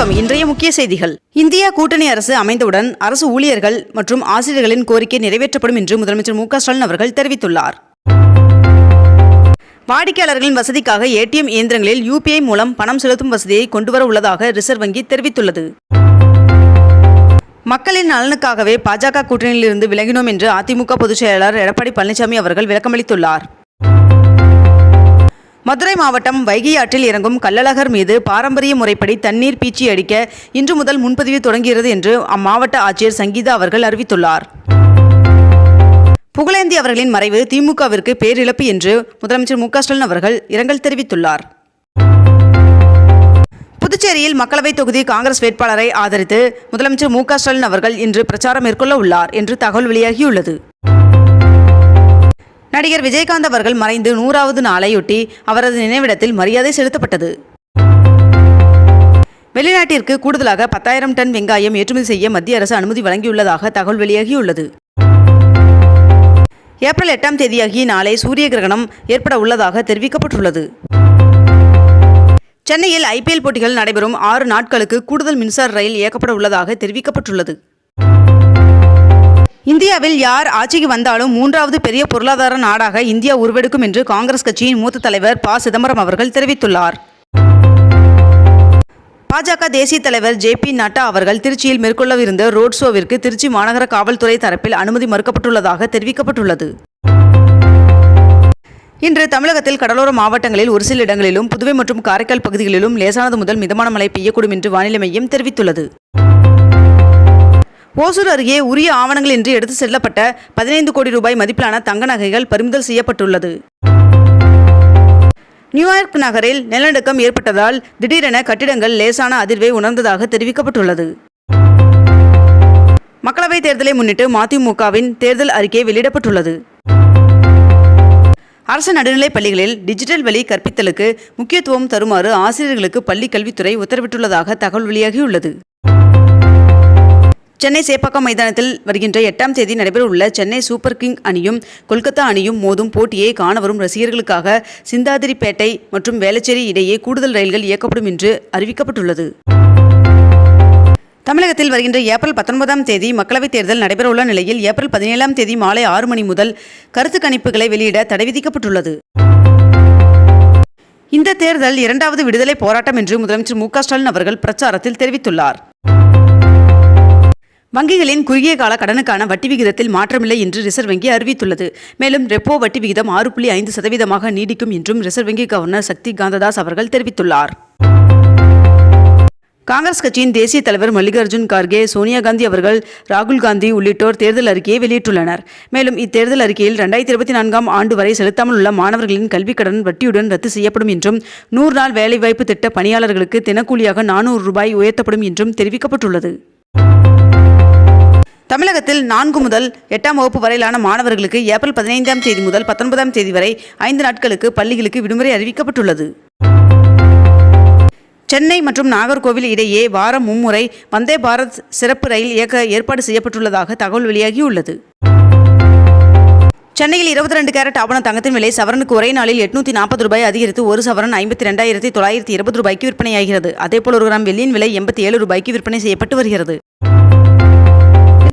வணக்கம். இன்றைய முக்கிய செய்திகள். இந்தியா கூட்டணி அரசு அமைந்தவுடன் அரசு ஊழியர்கள் மற்றும் ஆசிரியர்களின் கோரிக்கை நிறைவேற்றப்படும் என்று முதலமைச்சர் மு ஸ்டாலின் அவர்கள் தெரிவித்துள்ளார். வாடிக்கையாளர்களின் வசதிக்காக ஏடிஎம் இயந்திரங்களில் யூபிஐ மூலம் பணம் செலுத்தும் வசதியை கொண்டுவர உள்ளதாக ரிசர்வ் வங்கி தெரிவித்துள்ளது. மக்களின் நலனுக்காகவே பாஜக கூட்டணியிலிருந்து விலகினோம் என்று அதிமுக பொதுச் செயலாளர் எடப்பாடி பழனிசாமி அவர்கள் விளக்கமளித்துள்ளார். மதுரை மாவட்டம் வைகை ஆற்றில் இறங்கும் கள்ளழகர் மீது பாரம்பரிய முறைப்படி தண்ணீர் பீச்சி அடிக்க இன்று முதல் முன்பதிவு தொடங்குகிறது என்று அம்மாவட்ட ஆட்சியர் சங்கீதா அவர்கள் அறிவித்துள்ளார். புகழேந்தி அவர்களின் மறைவு திமுகவிற்கு பேரிழப்பு என்று முதலமைச்சர் மு ஸ்டாலின் அவர்கள் இரங்கல் தெரிவித்துள்ளார். புதுச்சேரியில் மக்களவைத் தொகுதி காங்கிரஸ் வேட்பாளரை ஆதரித்து முதலமைச்சர் மு ஸ்டாலின் அவர்கள் இன்று பிரச்சாரம் மேற்கொள்ள உள்ளார் என்று தகவல் வெளியாகியுள்ளது. நடிகர் விஜயகாந்த் அவர்கள் மறைந்து நூறாவது நாளையொட்டி அவரது நினைவிடத்தில் மரியாதை செலுத்தப்பட்டது. வெளிநாட்டிற்கு கூடுதலாக பத்தாயிரம் டன் வெங்காயம் ஏற்றுமதி செய்ய மத்திய அரசு அனுமதி வழங்கியுள்ளதாக தகவல் வெளியாகியுள்ளது. ஏப்ரல் எட்டாம் தேதியாகிய நாளை சூரிய கிரகணம் ஏற்பட உள்ளதாக தெரிவிக்கப்பட்டுள்ளது. சென்னையில் ஐபிஎல் போட்டிகள் நடைபெறும் ஆறு நாட்களுக்கு கூடுதல் மின்சார ரயில் இயக்கப்பட உள்ளதாக தெரிவிக்கப்பட்டுள்ளது. இந்தியாவில் யார் ஆட்சிக்கு வந்தாலும் மூன்றாவது பெரிய பொருளாதார நாடாக இந்தியா உருவெடுக்கும் என்று காங்கிரஸ் கட்சியின் மூத்த தலைவர் ப. சிதம்பரம் அவர்கள் தெரிவித்துள்ளார். பாஜக தேசிய தலைவர் ஜே. பி. நட்டா அவர்கள் திருச்சியில் மேற்கொள்ளவிருந்த ரோட் ஷோவிற்கு திருச்சி மாநகர காவல்துறை தரப்பில் அனுமதி மறுக்கப்பட்டுள்ளதாக தெரிவிக்கப்பட்டுள்ளது. இன்று தமிழகத்தில் கடலோர மாவட்டங்களில் ஒரு சில இடங்களிலும் புதுவை மற்றும் காரைக்கால் பகுதிகளிலும் லேசானது முதல் மிதமான மழை பெய்யக்கூடும் என்று வானிலை மையம் தெரிவித்துள்ளது. ஓசூர் அருகே உரிய ஆவணங்கள் இன்றி எடுத்து செல்லப்பட்ட பதினைந்து கோடி ரூபாய் மதிப்பிலான தங்க நகைகள் பறிமுதல் செய்யப்பட்டுள்ளது. நியூயார்க் நகரில் நிலநடுக்கம் ஏற்பட்டதால் திடீரென கட்டிடங்கள் லேசான அதிர்வை உணர்ந்ததாக தெரிவிக்கப்பட்டுள்ளது. மக்களவைத் தேர்தலை முன்னிட்டு மதிமுகவின் தேர்தல் அறிக்கை வெளியிடப்பட்டுள்ளது. அரசு நடுநிலைப் பள்ளிகளில் டிஜிட்டல் வழி கற்பித்தலுக்கு முக்கியத்துவம் தருமாறு ஆசிரியர்களுக்கு பள்ளிக் கல்வித்துறை உத்தரவிட்டுள்ளதாக தகவல் வெளியாகியுள்ளது. சென்னை சேப்பாக்கம் மைதானத்தில் வருகின்ற எட்டாம் தேதி நடைபெறவுள்ள சென்னை சூப்பர் கிங் அணியும் கொல்கத்தா அணியும் மோதும் போட்டியை காண வரும் ரசிகர்களுக்காக சிந்தாதிரிப்பேட்டை மற்றும் வேளச்சேரி இடையே கூடுதல் ரயில்கள் இயக்கப்படும் என்று அறிவிக்கப்பட்டுள்ளது. தமிழகத்தில் வருகின்ற ஏப்ரல் பத்தொன்பதாம் தேதி மக்களவைத் தேர்தல் நடைபெறவுள்ள நிலையில் ஏப்ரல் பதினேழாம் தேதி மாலை ஆறு மணி முதல் கருத்து கணிப்புகளை வெளியிட தடை விதிக்கப்பட்டுள்ளது. இந்த தேர்தல் இரண்டாவது விடுதலை போராட்டம் என்று முதலமைச்சர் மு க ஸ்டாலின் அவர்கள் பிரச்சாரத்தில் தெரிவித்துள்ளார். வங்கிகளின் குறுகிய கால கடனுக்கான வட்டி விகிதத்தில் மாற்றமில்லை என்று ரிசர்வ் வங்கி அறிவித்துள்ளது. மேலும் ரெப்போ வட்டி விகிதம் ஆறு புள்ளி ஐந்து சதவீதமாக நீடிக்கும் என்றும் ரிசர்வ் வங்கி கவர்னர் சக்தி காந்ததாஸ் அவர்கள் தெரிவித்துள்ளார். காங்கிரஸ் கட்சியின் தேசிய தலைவர் மல்லிகார்ஜுன் கார்கே சோனியா காந்தி அவர்கள் ராகுல் காந்தி உள்ளிட்டோர் தேர்தல் அறிக்கையை வெளியிட்டுள்ளனர். மேலும் இத்தேர்தல் அறிக்கையில் ரெண்டாயிரத்தி இருபத்தி நான்காம் ஆண்டு வரை செலுத்தாமல் உள்ள மாணவர்களின் கல்விக் கடன் வட்டியுடன் ரத்து செய்யப்படும் என்றும் நூறு நாள் வேலைவாய்ப்பு திட்ட பணியாளர்களுக்கு தினக்கூலியாக நானூறு ரூபாய் உயர்த்தப்படும் என்றும் தெரிவிக்கப்பட்டுள்ளது. தமிழகத்தில் நான்கு முதல் எட்டாம் வகுப்பு வரையிலான மாணவர்களுக்கு ஏப்ரல் பதினைந்தாம் தேதி முதல் பத்தொன்பதாம் தேதி வரை ஐந்து நாட்களுக்கு பள்ளிகளுக்கு விடுமுறை அறிவிக்கப்பட்டுள்ளது. சென்னை மற்றும் நாகர்கோவில் இடையே வாரம் மும்முறை வந்தே பாரத் சிறப்பு ரயில் இயக்க ஏற்பாடு செய்யப்பட்டுள்ளதாக தகவல் வெளியாகியுள்ளது. சென்னையில் இருபத்தி ரெண்டு கேரட் ஆவண தங்கத்தின் விலை சவரனுக்கு ஒரே நாளில் எட்நூத்தி நாற்பது ரூபாய் அதிகரித்து ஒரு சவரன் ஐம்பத்தி ரெண்டாயிரத்தி தொள்ளாயிரத்தி இருபது ரூபாய்க்கு விற்பனையாகிறது. அதேபோல் ஒரு கிராம் வெள்ளியின் விலை எண்பத்தி ஏழு ரூபாய்க்கு விற்பனை செய்யப்பட்டு வருகிறது.